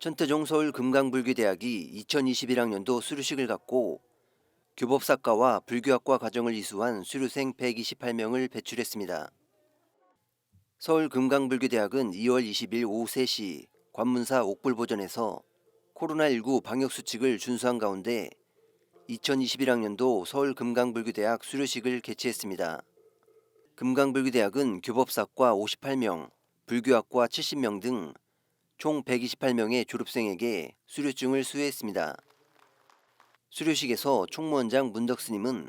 천태종 서울 금강불교대학이 2021학년도 수료식을 갖고 교법사과와 불교학과 과정을 이수한 수료생 128명을 배출했습니다. 서울 금강불교대학은 2월 20일 오후 3시 관문사 옥불보전에서 코로나19 방역수칙을 준수한 가운데 2021학년도 서울 금강불교대학 수료식을 개최했습니다. 금강불교대학은 교법사과 58명, 불교학과 70명 등 총 128명의 졸업생에게 수료증을 수여했습니다. 수료식에서 총무원장 문덕 스님은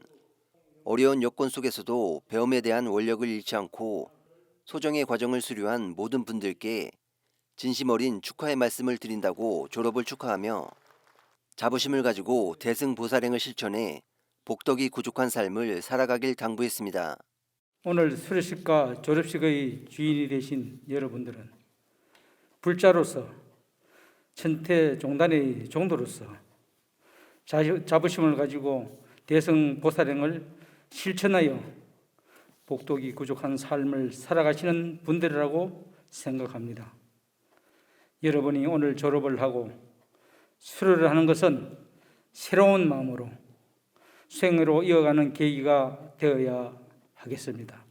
어려운 여건 속에서도 배움에 대한 원력을 잃지 않고 소정의 과정을 수료한 모든 분들께 진심 어린 축하의 말씀을 드린다고 졸업을 축하하며 자부심을 가지고 대승보살행을 실천해 복덕이 부족한 삶을 살아가길 당부했습니다. 오늘 수료식과 졸업식의 주인이 되신 여러분들은 불자로서 천태종단의 종도로서 자- 자부심을 가지고 대성보살행을 실천하여 복덕이 부족한 삶을 살아가시는 분들이라고 생각합니다. 여러분이 오늘 졸업을 하고 수료를 하는 것은 새로운 마음으로 수행으로 이어가는 계기가 되어야 하겠습니다.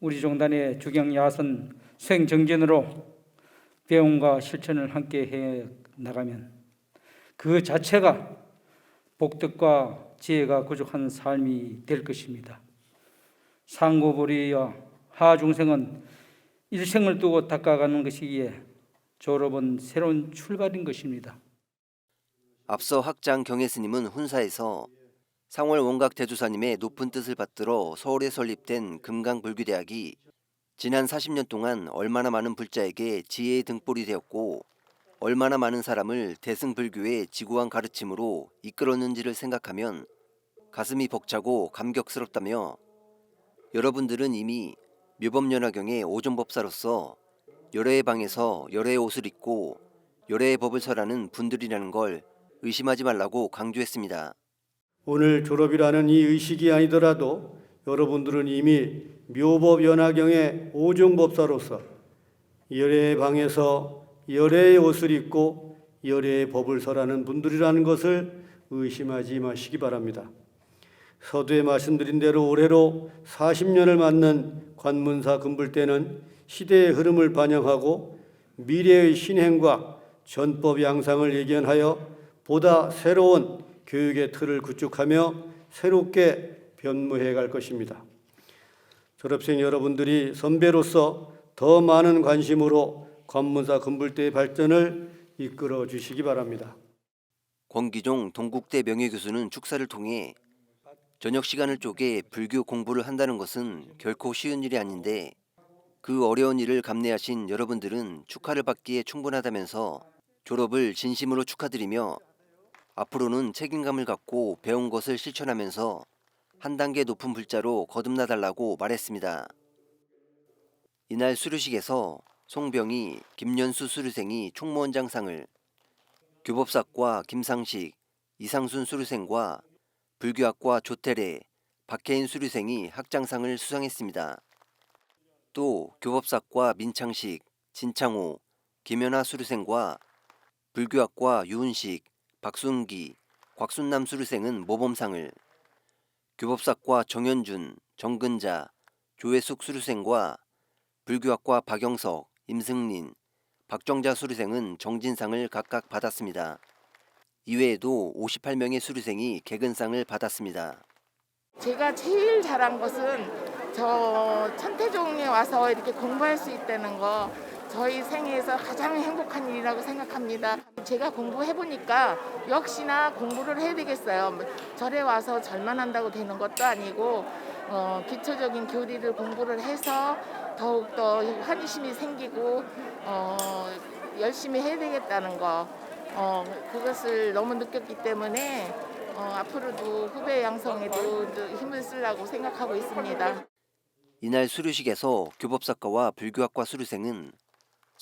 우리 종단의 주경 야선 수행 정진으로 배움과 실천을 함께 해 나가면 그 자체가 복덕과 지혜가 부족한 삶이 될 것입니다. 상고불이와 하중생은 일생을 두고 닦아가는 것이기에 졸업은 새로운 출발인 것입니다. 앞서 학장 경혜 스님은 훈사에서 상월 원각 대주사님의 높은 뜻을 받들어 서울에 설립된 금강불교대학이 지난 40년 동안 얼마나 많은 불자에게 지혜의 등불이 되었고 얼마나 많은 사람을 대승불교의 지고한 가르침으로 이끌었는지를 생각하면 가슴이 벅차고 감격스럽다며 여러분들은 이미 묘법연화경의 오존법사로서 열애의 방에서 열애의 옷을 입고 열애의 법을 설하는 분들이라는 걸 의심하지 말라고 강조했습니다. 오늘 졸업이라는 이 의식이 아니더라도 여러분들은 이미 묘법 연화경의 오종법사로서 열애의 방에서 열애의 옷을 입고 열애의 법을 설하는 분들이라는 것을 의심하지 마시기 바랍니다. 서두에 말씀드린 대로 올해로 40년을 맞는 관문사 금불대는 시대의 흐름을 반영하고 미래의 신행과 전법 양상을 예견하여 보다 새로운 교육의 틀을 구축하며 새롭게 변모해 갈 것입니다. 졸업생 여러분들이 선배로서 더 많은 관심으로 관문사 금불대의 발전을 이끌어 주시기 바랍니다. 권기종 동국대 명예교수는 축사를 통해 저녁 시간을 쪼개 불교 공부를 한다는 것은 결코 쉬운 일이 아닌데 그 어려운 일을 감내하신 여러분들은 축하를 받기에 충분하다면서 졸업을 진심으로 축하드리며 앞으로는 책임감을 갖고 배운 것을 실천하면서 한 단계 높은 불자로 거듭나달라고 말했습니다. 이날 수료식에서 송병희, 김연수 수료생이 총무원장상을 교법사과 김상식, 이상순 수료생과 불교학과 조태래, 박혜인 수료생이 학장상을 수상했습니다. 또 교법사과 민창식, 진창호, 김연아 수료생과 불교학과 유은식, 박순기, 곽순남 수료생은 모범상을, 교법사과 정현준, 정근자, 조혜숙 수료생과 불교학과 박영석, 임승린, 박정자 수료생은 정진상을 각각 받았습니다. 이외에도 58명의 수료생이 개근상을 받았습니다. 제가 제일 잘한 것은 저 천태종에 와서 이렇게 공부할 수 있다는 거 저희 생애에서 가장 행복한 일이라고 생각합니다. 제가 공부해 보니까 역시나 공부를 해야 되겠어요. 절에 와서 절만 한다고 되는 것도 아니고 어, 기초적인 교리를 공부를 해서 더욱 더 환희심이 생기고 어, 열심히 해야 되겠다는 거 어, 그것을 너무 느꼈기 때문에 어, 앞으로도 후배 양성에도 또 힘을 쓰려고 생각하고 있습니다. 이날 수료식에서 교법사과와 불교학과 수료생은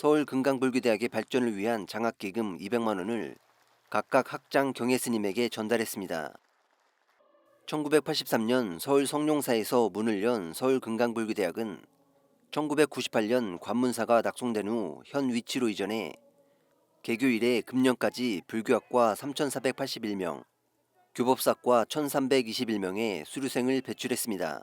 서울 금강불교대학의 발전을 위한 장학기금 200만 원을 각각 학장 경혜 스님에게 전달했습니다. 1983년 서울 성룡사에서 문을 연 서울 금강불교대학은 1998년 관문사가 낙송된 후 현 위치로 이전해 개교 이래 금년까지 불교학과 3,481명, 교법사과 1,321명의 수료생을 배출했습니다.